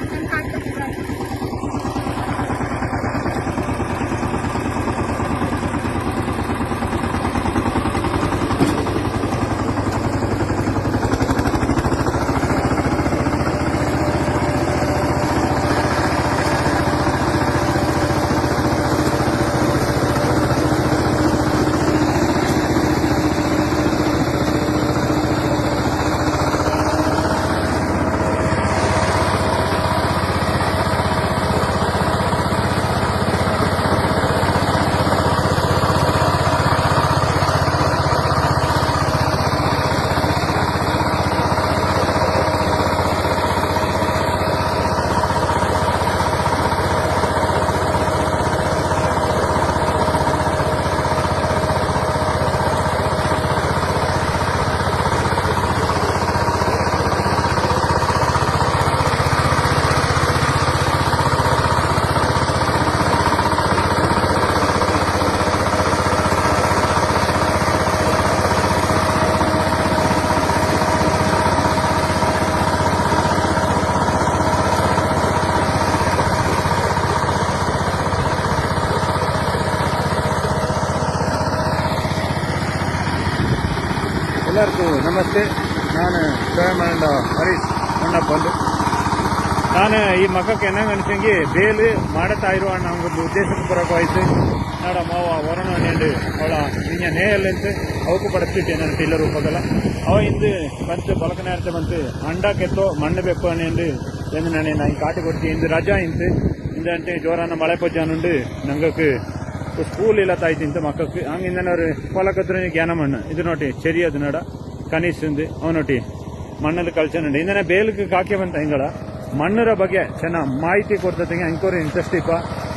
and contact ಎಲ್ಲರಿಗೂ ನಮಸ್ತೆ. ನಾನು ಸ್ವಯಂಡ ಹರೀಶ್ ಹೊನ್ನಪ್ಪಂದು ನಾನು ಈ ಮಕ್ಕಕ್ಕೆ ಏನಾಗ ಅನ್ಸಂಗಿ ಬೇಲು ಮಾಡತಾ ಇರುವ ನಮಗೊಂದು ಉದ್ದೇಶಕ್ಕೆ ಬರೋಕಾಯ್ತು ನಾಡ ಮಾವ, ವರುಣ ನೆಂಡು, ಅವಳ ನಿನ್ನ ನೇಯಲ್ಲಂತೆ ಅವಕ್ಕೂ ಪಡಿಸ್ತಿಟ್ಟೆ ನನ್ನ ಟಿಲ್ಲರ್ ರೂಪದಲ್ಲ ಅವ ಇಂದು ಬಂತು ಬಲಕ ನೇರತೆ ಬಂತು. ಅಂಡ ಕೆತ್ತೋ, ಮಣ್ಣು ಬೆಪ್ಪು ಅನ್ನೆಂದು ಎಂದು ನಾನು ನಾನು ಕಾಟಿ ಕೊಡ್ತೀನಿ. ಇಂದು ರಜಾ ಇಂತು. ಇಂದಂತೆ ಜೋರಾನ ಮಳೆ ಪಜ್ಜಾನುಂಡು ನಂಗಕ್ಕೆ ಸ್ಕೂಲೆಲ್ಲ ತಾಯ್ತಿಂತ ಮಕ್ಕಳು ಹಂಗಿಂದನವ್ರು ಕೊಲಕತ್ರ ಜ್ಞಾನ ಮಣ್ಣು. ಇದು ನೋಟಿ ಚೆರಿಯೋದು ನಡ. ಕನಿಷ್ಠಂದು ಅವನೊಟ್ಟಿ ಮಣ್ಣಲ್ಲಿ ಕಳ್ಸೋಣ ಇಂದನೆ ಬೇಲಿಗೆ ಕಾಕೆ ಬಂತ ಹಿಂಗಳ ಮಣ್ಣರ ಬಗ್ಗೆ ಚೆನ್ನಾಗಿ ಮಾಹಿತಿ ಕೊಡ್ತದೆ ಹೆಂಕೋರು ಇಂಟ್ರೆಸ್ಟ್ ಇಪ್ಪ.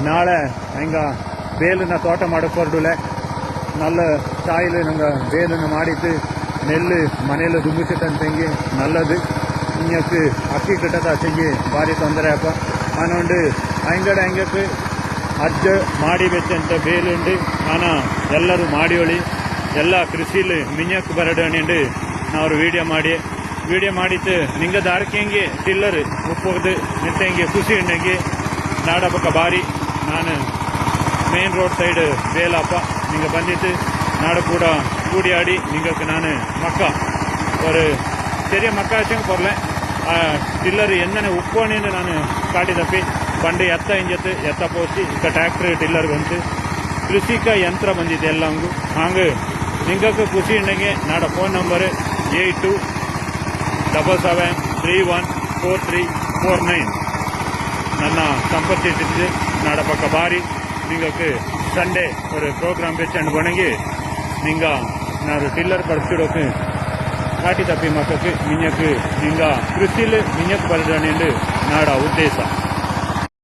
ನಾಳೆ ಹೆಂಗ ಬೇಲನ್ನ ತೋಟ ಮಾಡಕ್ಕೊರ್ಡುಲೆ ನಲ್ಲ ತಾಯಿಲು ನಂಗೆ ಬೇಲನ್ನು ಮಾಡಿದ್ದು நெல் மனையில் தும்பிச்சு ನಲ್ಲದು. ಹಿಂಗಕ್ಕೆ ಅಕ್ಕಿ ಕಟ್ಟದ கிட்டத்தை ಭಾರಿ ತೊಂದರೆ ಅಪ್ಪ. அதனோண்டு அங்கட ಹಂಗಕ್ಕೆ ಅಜ್ಜ ಮಾಡಿಬೇಕಂತ ಬೇಲುಂಡು ಆನ ಎಲ್ಲರೂ ಮಾಡಿಯೋಳಿ ಎಲ್ಲ ಕೃಷಿಲಿ ಮಿಂಜಕ್ಕೆ ಬರಡಣಿಂಡು ನಾವು ವೀಡಿಯೋ ಮಾಡಿ. வீடியோ மாடித்து நீங்கள் தாரக்கேங்கி டில்லரு முப்பது நிறுத்தேங்கி குசி இன்னைக்கு நாட பக்கம் பாரி நான் மெயின் ரோட் சைடு வேலாப்பா நீங்கள் பந்தித்து நாட கூட கூடியாடி நீங்களுக்கு நான் மக்கா ஒரு பெரிய மக்காச்சும் பொருளேன் டில்லர் என்னென்ன உப்போன்னு நான் காட்டி தப்பி ಬಂಡೆ ಎತ್ತ ಇಂಜತ್ ಎತ್ತ ಪೋಸಿ ಇಕ್ಕ ಟ್ರ್ಯಾಕ್ಟರ್ ಟಿಲ್ಲರ್ ಬಂತು. ಕೃಷಿಕ ಯಂತ್ರ ಬಂದಿದೆ ಎಲ್ಲಂಗೂ. ಹಾಗೆ ನಿಂಗಕ್ಕೆ ಖುಷಿ ಇಂಡಂಗೆ ನಾಡ phone number eight two double seven three one four three four nine. ನನ್ನ சம்பர்த்திட்டு நாட பக்க பாரி நீங்களுக்கு சண்டே ஒரு ப்ரோக்ராம் வச்சு அண்ட் வணங்கி நீங்கள் நான் டில்லர் படிச்சுடக்கு காட்டி தப்பி மக்களுக்கு மிஞ்சக்கு நீங்கள் கிறிஸ்டில் மிஞ்சக்கு பரிதானின்னு நாட உத்தேசம்